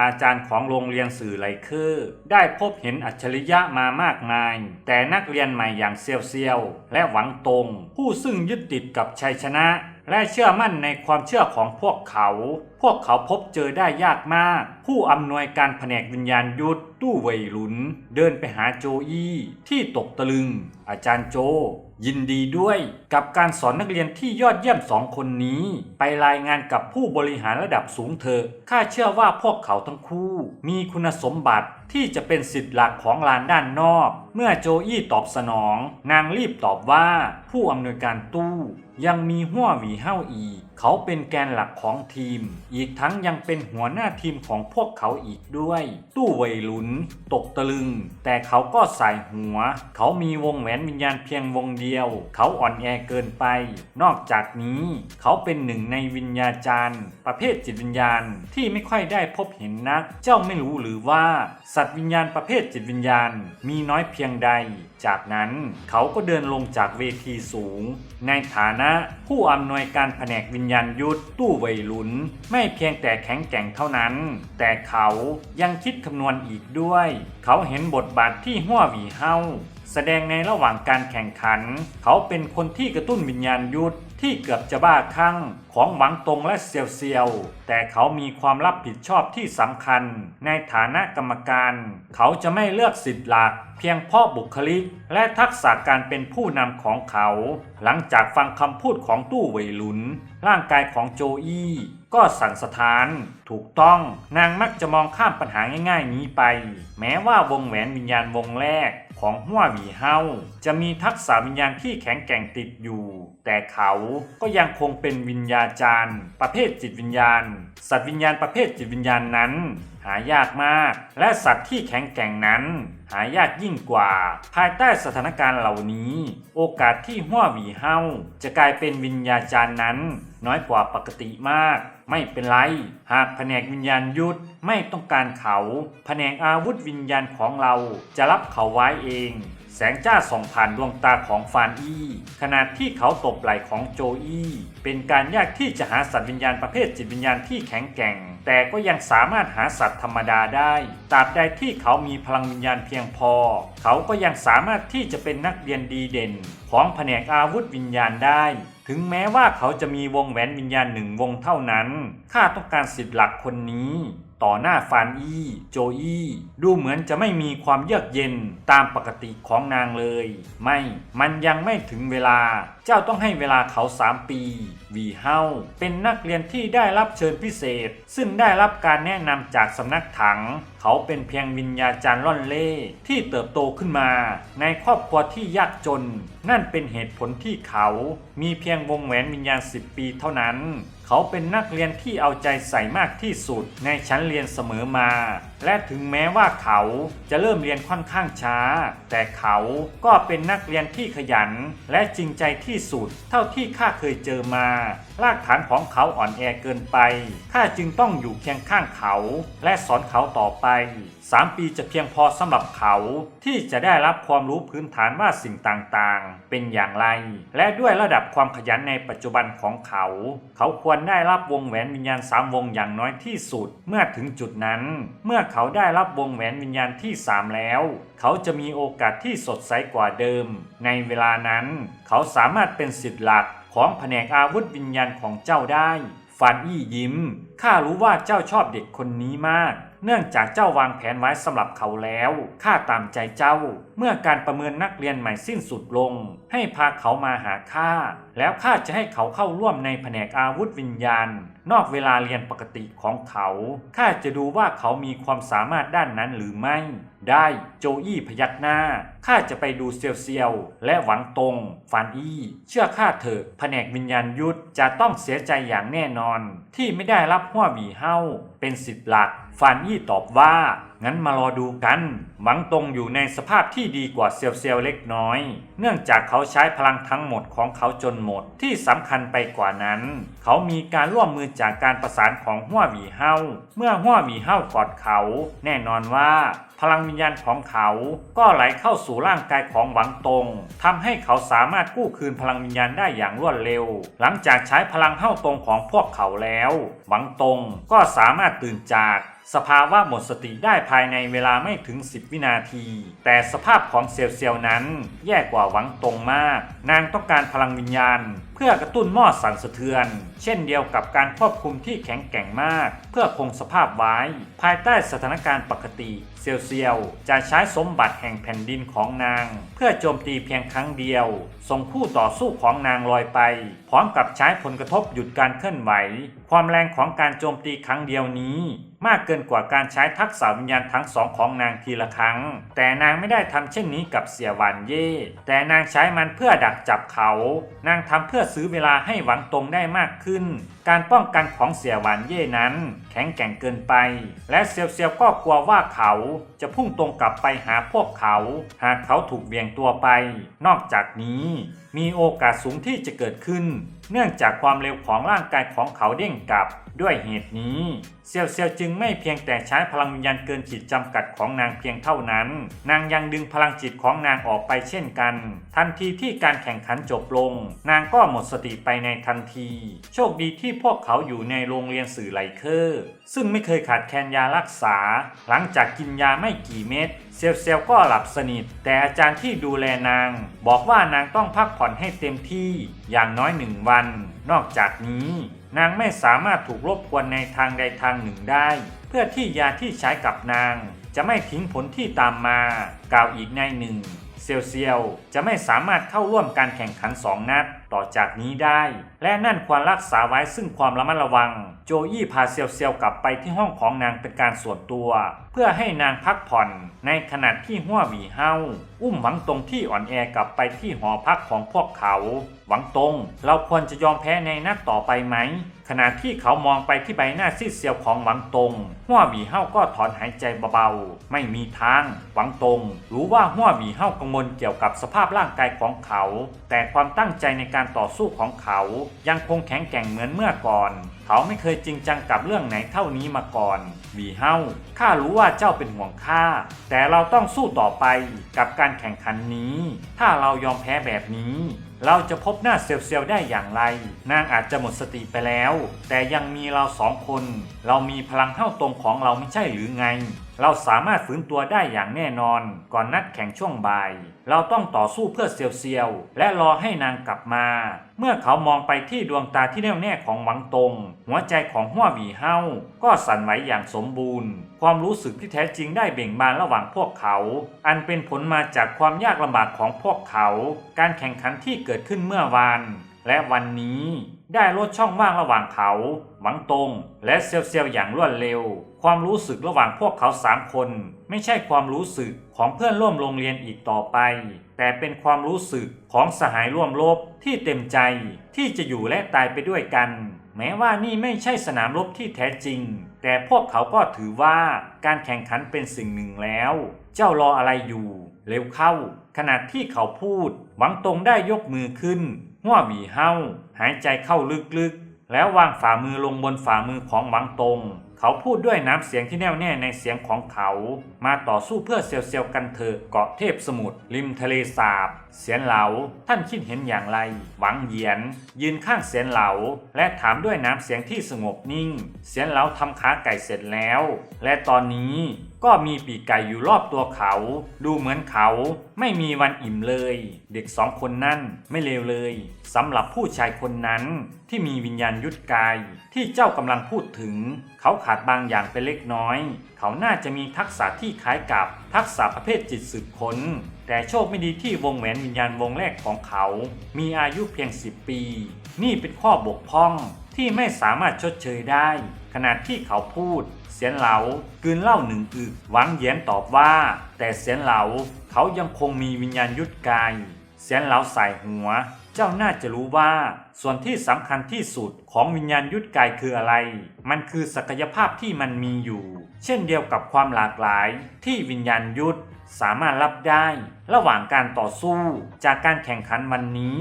อาจารย์ของโรงเรียนสื่อไลเคอได้พบเห็นอัจฉริยะมามากมาย แต่นักเรียนใหม่อย่างเซียวเซียวๆและหวังตง ผู้ซึ่งยึดติดกับชัยชนะ และเชื่อมั่นในความเชื่อของพวกเขา พวกเขาพบเจอได้ยากมาก ผู้อำนวยการแผนกวิญญาณยุทธตู้เวยหลุน เดินไปหาโจอี้ที่ตกตะลึง อาจารย์โจ ยินดีด้วยกับการสอนนักเรียนที่ยอดเยี่ยมสองคนนี้ ไปรายงานกับผู้บริหารระดับสูงเธอข้าเชื่อว่าพวกเขาทั้งคู่ มีคุณสมบัติที่จะเป็นสิทธิ์หลักของลานด้านนอก เมื่อโจอี้ตอบสนอง นางรีบตอบว่าผู้อำนวยการตู้ยังมีหัวหวีเห้าอีก เขาเป็นแกนหลักของทีม อีกทั้งยังเป็นหัวหน้าทีมของพวกเขาอีกด้วย ตู้เวยลุน ตกตะลึง แต่เขาก็ใส่หัว เขามีวงแหวนวิญญาณเพียงวงเดียว เขาอ่อนแอเกินไป นอกจากนี้ เขาเป็นหนึ่งในวิญญาจารย์ ประเภทจิตวิญญาณที่ไม่ค่อยได้พบเห็นนัก เจ้าไม่รู้หรือว่าสัตว์วิญญาณประเภทจิตวิญญาณมีน้อยเพียงใด จากนั้นเขาก็เดินลงจากเวทีสูง ในฐานะผู้อำนวยการแผนกวิญญาณยุทธตู้ไวยหลุน ไม่เพียงแต่แข็งแกร่งเท่านั้น แต่เขายังคิดคำนวณอีกด้วย เขาเห็นบทบาทที่หัวหวีเฮาแสดงในระหว่างการแข่งขัน เขาเป็นคนที่กระตุ้นวิญญาณยุทธ ที่เกือบจะบ้าคลั่งของหวังตรงและเซียวเซียว แต่เขามีความรับผิดชอบที่สำคัญ ในฐานะกรรมการ เขาจะไม่เลือกสิทธิ์หลัก เพียงเพราะบุคลิก และทักษะการเป็นผู้นำของเขา หลังจากฟังคำพูดของตู้เวยหลุน ร่างกายของโจอี้ ก็สั่นสะท้าน ถูกต้องนางมักจะมองข้ามปัญหาง่าย ๆ นี้ไป แม้ว่าวงแหวนวิญญาณวงแรกของหัวหวีเฮาจะมีทักษะวิญญาณที่แข็งแกร่งติดอยู่ แต่เขาก็ยังคงเป็นวิญญาจารย์ ประเภทจิตวิญญาณ สัตว์วิญญาณประเภทจิตวิญญาณนั้น หายากมาก และสัตว์ที่แข็งแกร่งนั้น หายากยิ่งกว่า ภายใต้สถานการณ์เหล่านี้ โอกาสที่หัวหวีเฮาจะกลายเป็นวิญญาจารย์นั้น น้อยกว่าปกติมาก ไม่เป็นไร หากแผนกวิญญาณยุทธไม่ต้องการเขา แผนกอาวุธวิญญาณของเราจะรับเขาไว้เอง แสงจ้าส่องผ่านดวงตาของฟานอี้ ขณะที่เขาตบไหล่ของโจอี้เป็นการยากที่จะหาสัตว์วิญญาณประเภทจิตวิญญาณที่แข็งแกร่ง แต่ก็ยังสามารถหาสัตว์ธรรมดาได้ตราบใดที่เขามีพลังวิญญาณเพียงพอ เขาก็ยังสามารถที่จะเป็นนักเรียนดีเด่น ของแผนกอาวุธวิญญาณได้ ถึงแม้ว่าเขาจะมีวงแหวนวิญญาณหนึ่งวงเท่านั้น ข้าต้องการสิทธิ์หลักคนนี้ ต่อหน้าฟานอี้ โจอี้ดูเหมือนจะไม่มีความเยือกเย็นตามปกติของนางเลย ไม่ มันยังไม่ถึงเวลา เจ้าต้องให้เวลาเขาสามปี วีเฮาเป็นนักเรียนที่ได้รับเชิญพิเศษ ซึ่งได้รับการแนะนำจากสำนักถัง เขาเป็นเพียงวิญญาจารย์ล่อนเล่ที่เติบโตขึ้นมา ในครอบครัวที่ยากจน นั่นเป็นเหตุผลที่เขา มีเพียงวงแหวนวิญญาณ 10 ปีเท่านั้น เขาเป็นนักเรียนที่เอาใจใส่มากที่สุดในชั้นเรียนเสมอมา และถึงแม้ว่าเขาจะเริ่มเรียนค่อนข้างช้า แต่เขาก็เป็นนักเรียนที่ขยัน และจริงใจที่สุด เท่าที่ข้าเคยเจอมา รากฐานของเขาอ่อนแอเกินไป ข้าจึงต้องอยู่เคียงข้างเขา และสอนเขาต่อไปสามปีจะเพียงพอสำหรับเขาที่จะได้รับความรู้พื้นฐานว่าสิ่งต่างๆ เป็นอย่างไร และด้วยระดับความขยันในปัจจุบันของเขา เขาควรได้รับวงแหวนวิญญาณสามวงอย่างน้อยที่สุด เมื่อถึงจุดนั้น เมื่อเขาได้รับวงแหวนวิญญาณที่สามแล้ว เขาจะมีโอกาสที่สดใสกว่าเดิม ในเวลานั้น เขาสามารถเป็นสิทธิ์หลักของแผนกอาวุธวิญญาณของเจ้าได้ฟานอี้ยิ้ม ข้ารู้ว่าเจ้าชอบเด็กคนนี้มาก เนื่องจากเจ้าวางแผนไว้สำหรับเขาแล้วข้าตามใจเจ้า เมื่อการประเมินนักเรียนใหม่สิ้นสุดลง ให้พาเขามาหาข้าแล้วข้าจะให้เขาเข้าร่วมในแผนกอาวุธวิญญาณ นอกเวลาเรียนปกติของเขาข้าจะดูว่าเขามีความสามารถด้านนั้นหรือไม่ ได้โจอี้พยักหน้าข้าจะไปดูเซียวเซียวและหวังตรงฟานอี้เชื่อข้าเถอะแผนกวิญญาณยุทธจะต้องเสียใจอย่างแน่นอน ที่ไม่ได้รับหัวหวีเฮ้าเป็นสิทธิ์หลัก ฟานอี้ตอบว่า งั้นมารอดูกันหวังตรงอยู่ในสภาพที่ดีกว่าเซียวเซียวเล็กน้อย เนื่องจากเขาใช้พลังทั้งหมดของเขาจนหมด ที่สำคัญไปกว่านั้น เขามีการร่วมมือจากการประสานของหัวหวีเฮาเมื่อหัวหวีเฮากอดเขา แน่นอนว่าพลังวิญญาณของเขาก็ไหลเข้าสู่ร่างกายของหวังตงทำให้เขาสามารถกู้คืนพลังวิญญาณได้อย่างรวดเร็ว หลังจากใช้พลังเข้าตรงของพวกเขาแล้ว หวังตงก็สามารถตื่นจาก สภาวะหมดสติได้ภายในเวลาไม่ถึง 10 วินาที แต่สภาพของเซลล์เซลล์นั้น แย่กว่าหวังตรงมาก นางต้องการพลังวิญญาณเพื่อกระตุ้นหม้อสั่นสะเทือน เช่นเดียวกับการควบคุมที่แข็งแกร่งมาก เพื่อคงสภาพไว้ ภายใต้สถานการณ์ปกติเซลเซียวจะใช้สมบัติแห่งแผ่นดินของนาง เพื่อโจมตีเพียงครั้งเดียว ส่งคู่ต่อสู้ของนางลอยไป พร้อมกับใช้ผลกระทบหยุดการเคลื่อนไหว ความแรงของการโจมตีครั้งเดียวนี้มากเกินกว่าการใช้ทักษะวิญญาณทั้งสองของนางทีละครั้ง แต่นางไม่ได้ทำเช่นนี้กับเสียหวานเย่ แต่นางใช้มันเพื่อดักจับเขา นางทำเพื่อซื้อเวลาให้หวังตรงได้มากขึ้น การป้องกันของเสียหวานเย่นั้น แข็งแกร่งเกินไป และเซียวเซียวก็กลัวว่าเขาจะพุ่งตรงกลับไปหาพวกเขา หากเขาถูกเบี่ยงตัวไป นอกจากนี้ มีโอกาสสูงที่จะเกิดขึ้น เนื่องจากความเร็วของร่างกายของเขาเด้งกลับ ด้วยเหตุนี้เซียวเซียวจึงไม่เพียงแต่ใช้พลังวิญญาณเกินขีดจำกัดของนางเพียงเท่านั้น นางยังดึงพลังจิตของนางออกไปเช่นกัน ทันทีที่การแข่งขันจบลง นางก็หมดสติไปในทันที โชคดีที่พวกเขาอยู่ในโรงเรียนสื่อไลเคอร์ ซึ่งไม่เคยขาดแคลนยารักษา หลังจากกินยาไม่กี่เม็ด เซลเซลก็หลับสนิท แต่อาจารย์ที่ดูแลนาง บอกว่านางต้องพักผ่อนให้เต็มที่อย่างน้อยหนึ่งวัน นอกจากนี้ นางไม่สามารถถูกรบกวนในทางใดทางหนึ่งได้ เพื่อที่ยาที่ใช้กับนาง จะไม่ทิ้งผลที่ตามมากล่าวอีกในหนึ่ง เซียวเซียวจะไม่สามารถเข้าร่วมการแข่งขันสองนัดต่อจากนี้ได้ และนั่นควรรักษาไว้ซึ่งความระมัดระวัง โจอี้พาเซียวเซียวกลับไปที่ห้องของนางเป็นการส่วนตัว เพื่อให้นางพักผ่อนในขณะที่หัวหวีเฮาอุ้มหวังตรงที่อ่อนแอกลับไปที่หอพักของพวกเขา หวังตรง เราควรจะยอมแพ้ในนัดต่อไปไหม ขณะที่เขามองไปที่ใบหน้าซีดเซียวของหวังตงหัวหวีเฮาก็ถอนหายใจเบาๆ ไม่มีทาง หวังตง รู้ว่าหัวหวีเฮากังวลเกี่ยวกับสภาพร่างกายของเขา แต่ความตั้งใจในการต่อสู้ของเขายังคงแข็งแกร่งเหมือนเมื่อก่อน เขาไม่เคยจริงจังกับเรื่องไหนเท่านี้มาก่อนหวีเฮาข้ารู้ว่าเจ้าเป็นห่วงข้า แต่เราต้องสู้ต่อไปกับการแข่งขันนี้ ถ้าเรายอมแพ้แบบนี้ เราจะพบหน้าเซลเซียวได้อย่างไร นางอาจจะหมดสติไปแล้ว แต่ยังมีเราสองคน เรามีพลังเท่าตรงของเราไม่ใช่หรือไง เราสามารถฝืนตัวได้อย่างแน่นอน ก่อนนัดแข่งช่วงบ่าย เราต้องต่อสู้เพื่อเซียวเซียวและรอให้นางกลับมา เมื่อเขามองไปที่ดวงตาที่แน่วแน่ของหวังตง หัวใจของหัวหวีเฮาก็สั่นไหวอย่างสมบูรณ์ ความรู้สึกที่แท้จริงได้เบ่งบานระหว่างพวกเขา อันเป็นผลมาจากความยากลำบากของพวกเขา การแข่งขันที่เกิดขึ้นเมื่อวานและวันนี้ได้ลดช่องว่างระหว่างเขา หวังตง และเซียวเซียวอย่างรวดเร็ว ความรู้สึกระหว่างพวกเขาสามคน ไม่ใช่ความรู้สึกของเพื่อนร่วมโรงเรียนอีกต่อไป แต่เป็นความรู้สึกของสหายร่วมรบที่เต็มใจที่จะอยู่และตายไปด้วยกัน แม้ว่านี่ไม่ใช่สนามรบที่แท้จริง แต่พวกเขาก็ถือว่าการแข่งขันเป็นสิ่งหนึ่งแล้ว เจ้ารออะไรอยู่ เร็วเข้า ขณะที่เขาพูด หวังตรงได้ยกมือขึ้นหัวหวีเฮาหายใจเข้าลึกๆ แล้ววางฝ่ามือลงบนฝ่ามือของหวังตง เขาพูดด้วยน้ำเสียงที่แน่วแน่ในเสียงของเขา มาต่อสู้เพื่อเซียวเซียวกันเถอะเกาะเทพสมุทรริมทะเลสาบ เสียนเหลา ท่านคิดเห็นอย่างไร หวังเหยียน ยืนข้างเสียนเหลา และถามด้วยน้ำเสียงที่สงบนิ่ง เสียนเหลาทำขาไก่เสร็จแล้ว และตอนนี้ ก็มีปีกไก่อยู่รอบตัวเขา ดูเหมือนเขาไม่มีวันอิ่มเลย เด็กสองคนนั่นไม่เลวเลยสำหรับผู้ชายคนนั้นที่มีวิญญาณยุทธกาย ที่เจ้ากำลังพูดถึง เขาขาดบางอย่างไปเล็กน้อย เขาน่าจะมีทักษะที่คล้ายกับทักษะประเภทจิตสืบค้น แต่โชคไม่ดีที่วงแหวนวิญญาณวงแรกของเขา มีอายุเพียง 10 ปี นี่เป็นข้อบกพร่องที่ไม่สามารถชดเชยได้ ขณะที่เขาพูด เสียนเหลากืนเหล้าหนึ่งอึกหวังแย้มตอบว่า แต่เสียนเหลาเขายังคงมีวิญญาณยุทธกายเสียนเหลาใส่หัว เจ้าน่าจะรู้ว่า ส่วนที่สำคัญที่สุดของวิญญาณยุทธกายคืออะไร มันคือศักยภาพที่มันมีอยู่ เช่นเดียวกับความหลากหลาย ที่วิญญาณยุทธสามารถรับได้ ระหว่างการต่อสู้จากการแข่งขันวันนี้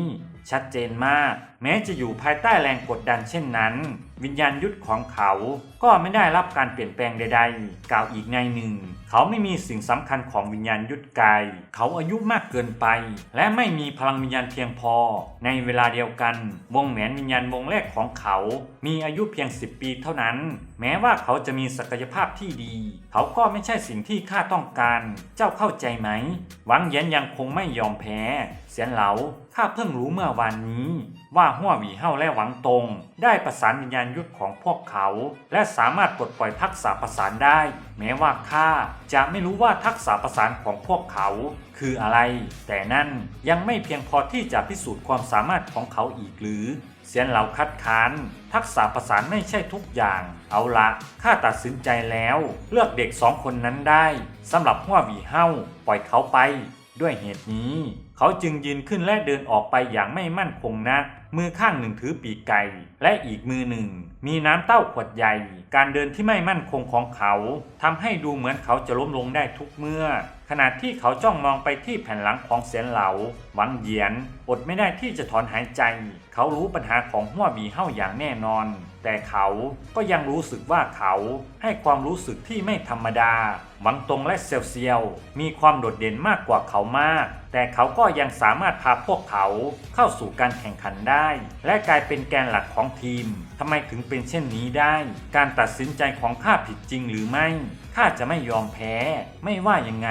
ชัดเจนมากแม้จะอยู่ภายใต้แรงกดดันเช่นนั้น วิญญาณยุทธของเขาก็ไม่ได้รับการเปลี่ยนแปลงใดๆ กล่าวอีกในหนึ่ง เขาไม่มีสิ่งสำคัญของวิญญาณยุทธกาย เขาอายุมากเกินไป และไม่มีพลังวิญญาณเพียงพอ ในเวลาเดียวกัน วงแหวนวิญญาณวงแรกของเขา มีอายุเพียง 10 ปีเท่านั้น แม้ว่าเขาจะมีศักยภาพที่ดี เขาก็ไม่ใช่สิ่งที่ข้าต้องการ เจ้าเข้าใจไหม หวังเยียนยังคงไม่ยอมแพ้ เสียนเหลาข้าเพิ่งรู้เมื่อวานนี้ว่าาหัวหวีเฮาและหวังตรงได้ประสานวิญญาณยุทธของพวกเขา และสามารถปลดปล่อยทักษะประสานได้ แม้ว่าข้าจะไม่รู้ว่าทักษะประสานของพวกเขา คืออะไร แต่นั่นยังไม่เพียงพอที่จะพิสูจน์ความสามารถของเขาอีกหรือเสียนเหล่าคัดค้านทักษะประสานไม่ใช่ทุกอย่าง เอาละข้าตัดสินใจแล้ว เลือกเด็กสองคนนั้นได้สำหรับหัวหวีเฮาปล่อยเขาไป ด้วยเหตุนี้ เขาจึงยืนขึ้นและเดินออกไปอย่างไม่มั่นคงนัก มือข้างหนึ่งถือปีกไก่ และอีกมือหนึ่ง มีน้ำเต้าขวดใหญ่ การเดินที่ไม่มั่นคงของเขาทำให้ดูเหมือนเขาจะล้มลงได้ทุกเมื่อ ขณะที่เขาจ้องมองไปที่แผ่นหลังของเสียนเหลาหวังเหยียน อดไม่ได้ที่จะถอนหายใจ เขารู้ปัญหาของหัวบีเฮ้าอย่างแน่นอน แต่เขาก็ยังรู้สึกว่าเขาให้ความรู้สึกที่ไม่ธรรมดาหวังตรงและเซียวเซียว มีความโดดเด่นมากกว่าเขามาก แต่เขาก็ยังสามารถพาพวกเขาเข้าสู่การแข่งขันได้ และกลายเป็นแกนหลักของทีมทำไมถึงเป็นเช่นนี้ได้ การตัดสินใจของข้าผิดจริงหรือไม่ข้าจะไม่ยอมแพ้ ไม่ว่ายังไง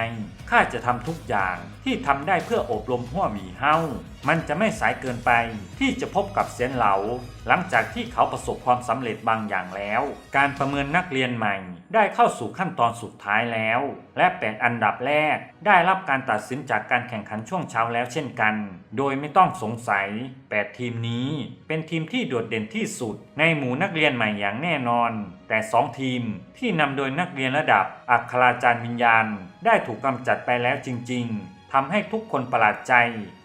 ข้าจะทำทุกอย่างที่ทำได้เพื่ออบรมหัวหมีเฮา มันจะไม่สายเกินไปที่จะพบกับเซียนเหลา หลังจากที่เขาประสบความสำเร็จบางอย่างแล้ว การประเมินนักเรียนใหม่ ได้เข้าสู่ขั้นตอนสุดท้ายแล้ว และแปดอันดับแรก ได้รับการตัดสินจากการแข่งขันช่วงเช้าแล้วเช่นกัน โดยไม่ต้องสงสัย 8 ทีมนี้ เป็นทีมที่โดดเด่นที่สุด ในหมู่นักเรียนใหม่อย่างแน่นอน แต่ 2 ทีมที่นำโดยนักเรียนระดับอัคราจารย์วิญญาณ ได้ถูกกำจัดไปแล้วจริง ๆ ทำให้ทุกคนประหลาดใจ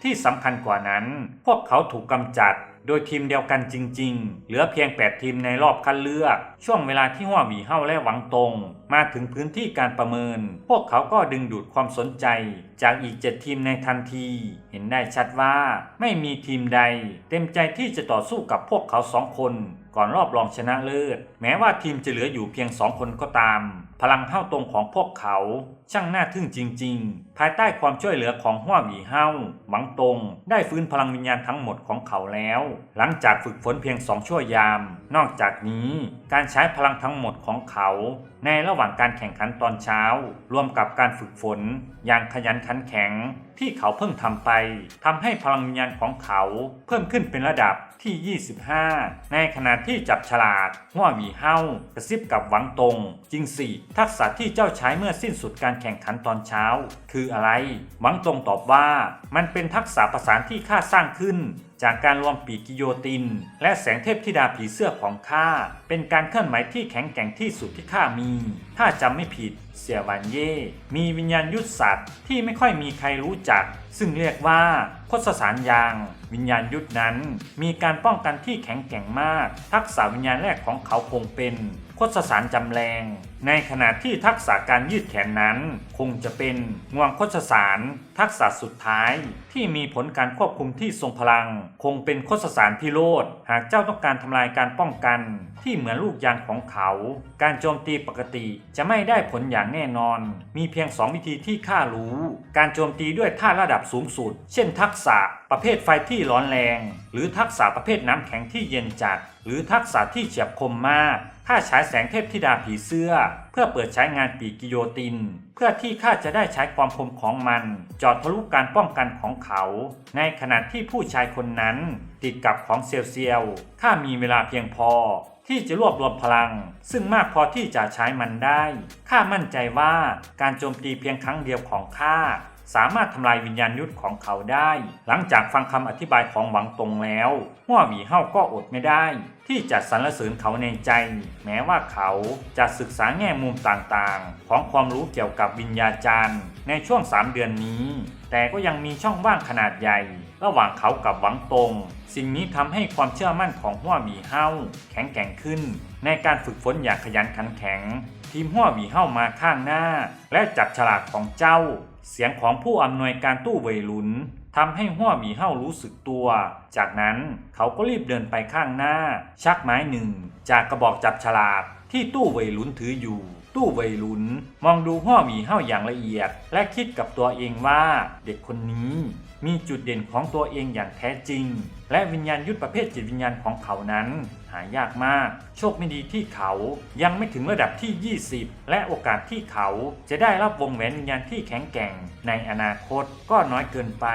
ที่สำคัญกว่านั้น พวกเขาถูกกำจัด โดยทีมเดียวกันจริง ๆ เหลือเพียง 8 ทีมในรอบคัดเลือก ช่วงเวลาที่หัวหวีเฮาและหวังตรงมาถึงพื้นที่การประเมิน พวกเขาก็ดึงดูดความสนใจ จากอีก7ทีมในทันที เห็นได้ชัดว่าไม่มีทีมใด เต็มใจที่จะต่อสู้กับพวกเขาสองคน ก่อนรอบรองชนะเลิศ แม้ว่าทีมจะเหลืออยู่เพียงสองคนก็ตาม พลังเฮ้าตรงของพวกเขา ช่างน่าทึ่งจริง ๆ ภายใต้ความช่วยเหลือของหัวหวีเฮ้าหวังตรงได้ฟื้นพลังวิญญาณทั้งหมดของเขาแล้ว หลังจากฝึกฝนเพียงสองชั่วยาม นอกจากนี้การใช้พลังทั้งหมดของเขา ในระหว่างการแข่งขันตอนเช้า รวมกับการฝึกฝน อย่างขยันขันแข็ง ที่เขาเพิ่งทำไปทำให้พลังวิญญาณของเขาเพิ่มขึ้นเป็นระดับที่ 25 ในขณะที่จับฉลากหัวหวีเฮ้ากระซิบกับหวังตรง จริงสิทักษะที่เจ้าใช้เมื่อสิ้นสุดการแข่งขันตอนเช้า คืออะไรหวังตรงตอบว่า มันเป็นทักษะประสานที่ข้าสร้างขึ้นจากการรวมปีกิโยติน และแสงเทพธิดาผีเสื้อของข้าเป็นการเคลื่อนไหวที่แข็งแกร่งที่สุดที่ข้ามีถ้าจำไม่ผิดเสี่ยหวันเย่มีวิญญาณยุทธสัตว์ที่ไม่ค่อยมีใครรู้จัก ซึ่งเรียกว่าพศสารยาง วิญญาณยุทธนั้น มีการป้องกันที่แข็งแกร่งมาก ทักษะวิญญาณแรกของเขาคงเป็น พศสารจำแรง ในขณะที่ทักษะการยืดแขนนั้น คงจะเป็นงวงคศสาร ทักษะสุดท้าย ที่มีผลการควบคุมที่ทรงพลัง คงเป็นคศสารพิโรธหากเจ้าต้องการทำลายการป้องกัน ที่เหมือนลูกยางของเขา การโจมตีปกติจะไม่ได้ผลอย่างแน่นอน มีเพียงสองวิธีที่ข้ารู้ การโจมตีด้วยท่าระดับสูงสุด เช่น ทักษะประเภทไฟที่ร้อนแรง หรือทักษะประเภทน้ำแข็งที่เย็นจัด หรือทักษะที่เฉียบคมมาก ข้าใช้แสงเทพธิดาผีเสื้อ เพื่อเปิดใช้งานปีกกิโยติน เพื่อที่ข้าจะได้ใช้ความคมของมันจอดทะลุการป้องกันของเขา ในขณะที่ผู้ชายคนนั้น ติดกับของเซียวเซียวข้ามีเวลาเพียงพอที่จะรวบรวมพลัง ซึ่งมากพอที่จะใช้มันได้ ข้ามั่นใจว่าการโจมตีเพียงครั้งเดียวของข้า สามารถทำลายวิญญาณยุทธของเขาได้ หลังจากฟังคำอธิบายของหวังตรงแล้วหัวหวีเฮาก็อดไม่ได้ ที่จะสรรเสริญเขาในใจ แม้ว่าเขาจะศึกษาแง่มุมต่างๆ ของความรู้เกี่ยวกับวิญญาจารย์ในช่วง 3 เดือนนี้ แต่ก็ยังมีช่องว่างขนาดใหญ่ ระหว่างเขากับหวังตรงสิ่งนี้ทำให้ความเชื่อมั่นของหัวหวีเฮาแข็งแกร่งขึ้น ในการฝึกฝนอย่างขยันขันแข็ง ทีมหัวหวีเฮามาข้างหน้า และจับฉลากของเจ้า เสียงของผู้อำนวยการตู้เวยลุนทำให้หัวหมีเฮารู้สึกตัว จากนั้นเขาก็รีบเดินไปข้างหน้า ชักไม้หนึ่ง จากกระบอกจับฉลากที่ตู้เวลุนถืออยู่ ตู้เวลุนมองดูหัวหมีเฮาอย่างละเอียด และคิดกับตัวเองว่าเด็กคนนี้ มีจุดเด่นของตัวเองอย่างแท้จริง และวิญญาณยุทธประเภทจิตวิญญาณของเขานั้น หายากมาก โชคไม่ดีที่เขายังไม่ถึงระดับที่ 20 และโอกาสที่เขาจะได้รับวงแหวนวิญญาณที่แข็งแกร่ง ในอนาคตก็น้อยเกินไป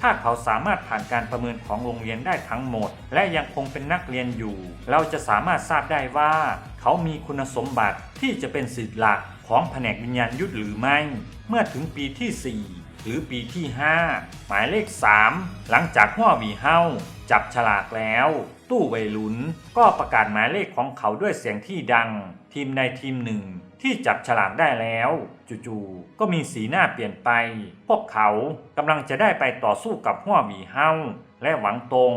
ถ้าเขาสามารถผ่านการประเมินของโรงเรียนได้ทั้งหมด และยังคงเป็นนักเรียนอยู่ เราจะสามารถทราบได้ว่า เขามีคุณสมบัติที่จะเป็นศิษย์หลักของแผนกวิญญาณยุทธหรือไม่ เมื่อถึงปีที่ 4 หรือปีที่ 5 หมายเลข 3 หลังจากหัววีเฮาจับฉลากแล้ว ตู้ใบลุนก็ประกาศหมายเลขของเขาด้วยเสียงที่ดัง ทีมในทีมหนึ่งที่จับฉลากได้แล้วจู่ๆก็มีสีหน้าเปลี่ยนไป พวกเขากำลังจะได้ไปต่อสู้กับหัววีเฮาและหวังตรง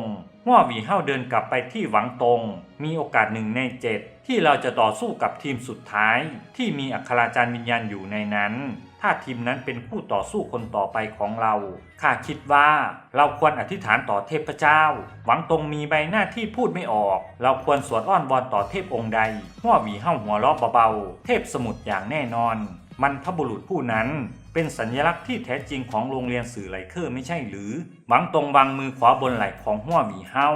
หัวหวีเฮาเดินกลับไปที่หวังตง มีโอกาสหนึ่งในเจ็ดที่เราจะต่อสู้กับทีมสุดท้าย ที่มีอัคราจารย์วิญญาณอยู่ในนั้น ถ้าทีมนั้นเป็นคู่ต่อสู้คนต่อไปของเราข้าคิดว่าเราควรอธิษฐานต่อเทพเจ้า หวังตรงมีใบหน้าที่พูดไม่ออก เราควรสวดอ้อนวอนต่อเทพองค์ใดหัวหวีเห้าหัวล้อเบาๆเทพสมุทรอย่างแน่นอน มันพบุรุษผู้นั้น เป็นสัญลักษณ์ที่แท้จริงของโรงเรียนสื่อไหลเคอร์ไม่ใช่หรือ หวังตรงวางมือขวาบนไหล่ของหัวหวีเฮา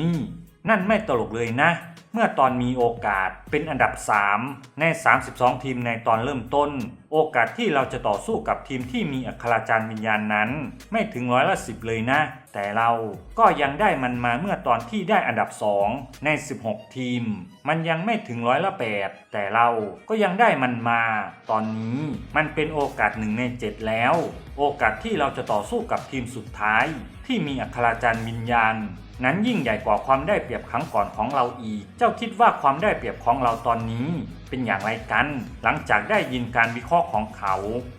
นี่ นั่นไม่ตลกเลยนะ เมื่อตอนมีโอกาสเป็นอันดับ 3 ใน 32 ทีมในตอนเริ่มต้น โอกาสที่เราจะต่อสู้กับทีมที่มีอัคราจารย์วิญญาณนั้น ไม่ถึงร้อยละสิบเลยนะ แต่เราก็ยังได้มันมาเมื่อตอนที่ได้อันดับ 2 ใน 16 ทีม มันยังไม่ถึงร้อยละ 8 แต่เราก็ยังได้มันมา ตอนนี้มันเป็นโอกาสหนึ่งใน 7 แล้ว โอกาสที่เราจะต่อสู้กับทีมสุดท้าย ที่มีอัคราจารย์วิญญาณ นั้นยิ่งใหญ่กว่าความได้เปรียบครั้งก่อนของเราอีก เจ้าคิดว่าความได้เปรียบของเราตอนนี้ เป็นอย่างไรกัน หลังจากได้ยินการวิเคราะห์ของเขา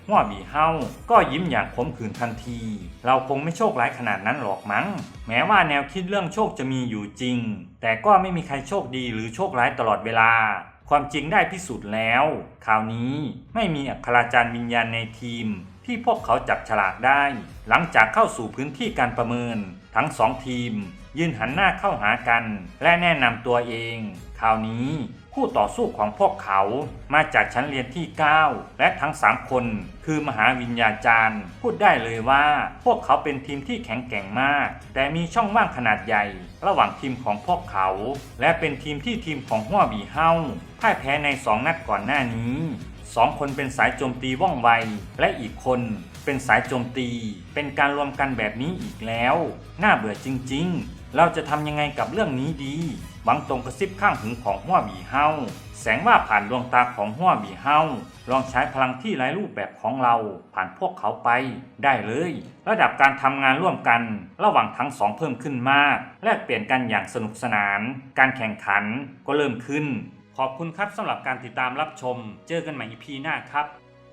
หัวบีเฮาก็ยิ้มอย่างขมขื่นทันที เราคงไม่โชคร้ายขนาดนั้นหรอกมั้ง แม้ว่าแนวคิดเรื่องโชคจะมีอยู่จริง แต่ก็ไม่มีใครโชคดีหรือโชคร้ายตลอดเวลาความจริงได้พิสูจน์แล้ว คราวนี้ไม่มีอัคราจารย์วิญญาณในทีม ที่พวกเขาจับฉลากได้ หลังจากเข้าสู่พื้นที่การประเมิน ทั้งสองทีม ยืนหันหน้าเข้าหากัน และแนะนำตัวเอง คราวนี้คู่ต่อสู้ของพวกเขามาจากชั้นเรียนที่ 9 และทั้ง 3 คน คือมหาวิญญาจารย์ พูดได้เลยว่าพวกเขาเป็นทีมที่แข็งแกร่งมาก แต่มีช่องว่างขนาดใหญ่ ระหว่างทีมของพวกเขา และเป็นทีมที่ทีมของหัวบีเฮาพ่ายแพ้ใน 2 นัดก่อนหน้านี้สองคนเป็นสายโจมตีว่องไว และอีกคนเป็นสายโจมตี เป็นการรวมกันแบบนี้อีกแล้ว น่าเบื่อจริง ๆ เราจะทำยังไงกับเรื่องนี้ดีหวังตรงกระซิบข้างหูของหัวหมีเฮาแสงว่าผ่านดวงตาของหัวหมีเฮาลองใช้พลังที่ไร้รูปแบบของเรา ผ่านพวกเขาไป ได้เลย ระดับการทำงานร่วมกัน ระหว่างทั้งสองเพิ่มขึ้นมาก แลกเปลี่ยนกันอย่างสนุกสนาน การแข่งขันก็เริ่มขึ้น ขอบคุณครับสำหรับการติดตามรับชม เจอกันใหม่ EP หน้าครับ